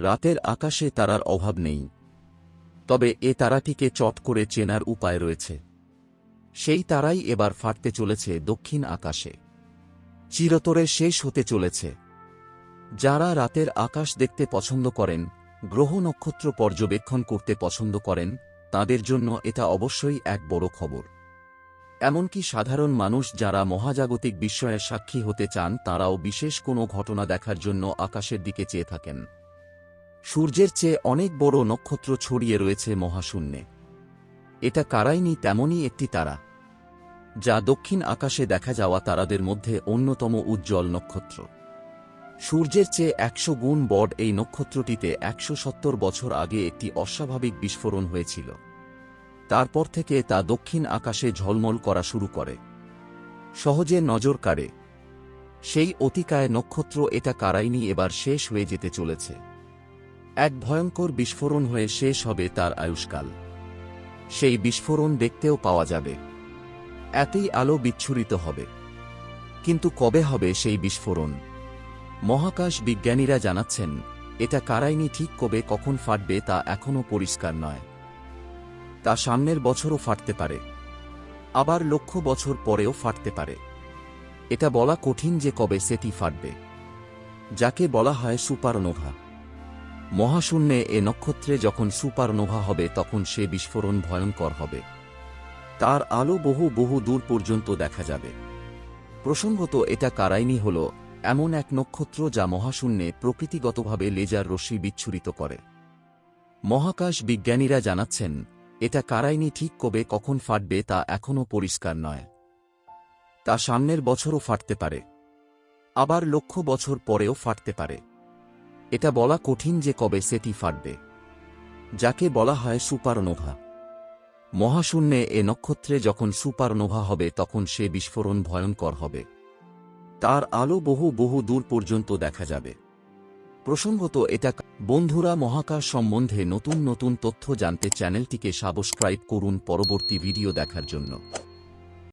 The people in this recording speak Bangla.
রাতের আকাশে তারার অভাব নেই। তবে এ তারাটিকে চট করে চেনার উপায় রয়েছে। সেই তারাই এবার ফাটতে চলেছে দক্ষিণ আকাশে। চিরতরে শেষ হতে চলেছে। যারা রাতের আকাশ দেখতে পছন্দ করেন, গ্রহ নক্ষত্র পর্যবেক্ষণ করতে পছন্দ করেন, তাদের জন্য এটা অবশ্যই এক বড় খবর। এমনকি সাধারণ মানুষ যারা মহাজাগতিক বিস্ময়ের সাক্ষী হতে চান, তারাও বিশেষ কোনো ঘটনা দেখার জন্য আকাশের দিকে চেয়ে থাকেন। সূর্যের চেয়ে অনেক বড় নক্ষত্র ছড়িয়ে রয়েছে মহাশূন্যে। এটা কারাইনি তেমনই একটি তারা, যা দক্ষিণ আকাশে দেখা যাওয়া তারাদের মধ্যে অন্যতম উজ্জ্বল নক্ষত্র। সূর্যের চেয়ে একশো গুণ বড় এই নক্ষত্রটিতে একশো সত্তর বছর আগে একটি অস্বাভাবিক বিস্ফোরণ হয়েছিল। তারপর থেকে তা দক্ষিণ আকাশে ঝলমল করা শুরু করে। সহজে নজর কাড়ে। সেই অতিকায় নক্ষত্র এটা কারাইনি এবার শেষ হয়ে যেতে চলেছে। এক ভয়ঙ্কর বিস্ফোরণ হয়ে শেষ হবে তার আয়ুষ্কাল। সেই বিস্ফোরণ দেখতেও পাওয়া যাবে। এতেই আলো বিচ্ছুরিত হবে। কিন্তু কবে হবে সেই বিস্ফোরণ? মহাকাশ বিজ্ঞানীরা জানাচ্ছেন, এটা কারাইনি ঠিক কবে কখন ফাটবে তা এখনও পরিষ্কার নয়। তা সামনের বছরও ফাটতে পারে। আবার লক্ষ বছর পরেও ফাটতে পারে। এটা বলা কঠিন যে কবে সেটি ফাটবে। যাকে বলা হয় সুপারনোভা। মহাশূন্যে এ নক্ষত্রে যখন সুপারনোভা হবে, তখন সে বিস্ফোরণ ভয়ঙ্কর হবে। তার আলো বহু বহু দূর পর্যন্ত দেখা যাবে। প্রসঙ্গত, এটা কারাইনি হল এমন এক নক্ষত্র যা মহাশূন্যে প্রকৃতিগতভাবে লেজার রশ্মি বিচ্ছুরিত করে। মহাকাশ বিজ্ঞানীরা জানাচ্ছেন, এটা কারাইনি ঠিক কবে কখন ফাটবে তা এখনও পরিষ্কার নয়। তা সামনের বছরও ফাটতে পারে। আবার লক্ষ বছর পরেও ফাটতে পারে। এটা বলা কঠিন যে কবে সেটি ফাটবে। যাকে বলা হয় সুপারনোভা। মহাশূন্যে এ নক্ষত্রে যখন সুপারনোভা হবে, তখন সে বিস্ফোরণ ভয়ঙ্কর হবে। তার আলো বহু বহু দূর পর্যন্ত দেখা যাবে। প্রসঙ্গত, এটা বন্ধুরা মহাকাশ সম্বন্ধে নতুন নতুন তথ্য জানতে চ্যানেলটিকে সাবস্ক্রাইব করুন পরবর্তী ভিডিও দেখার জন্য।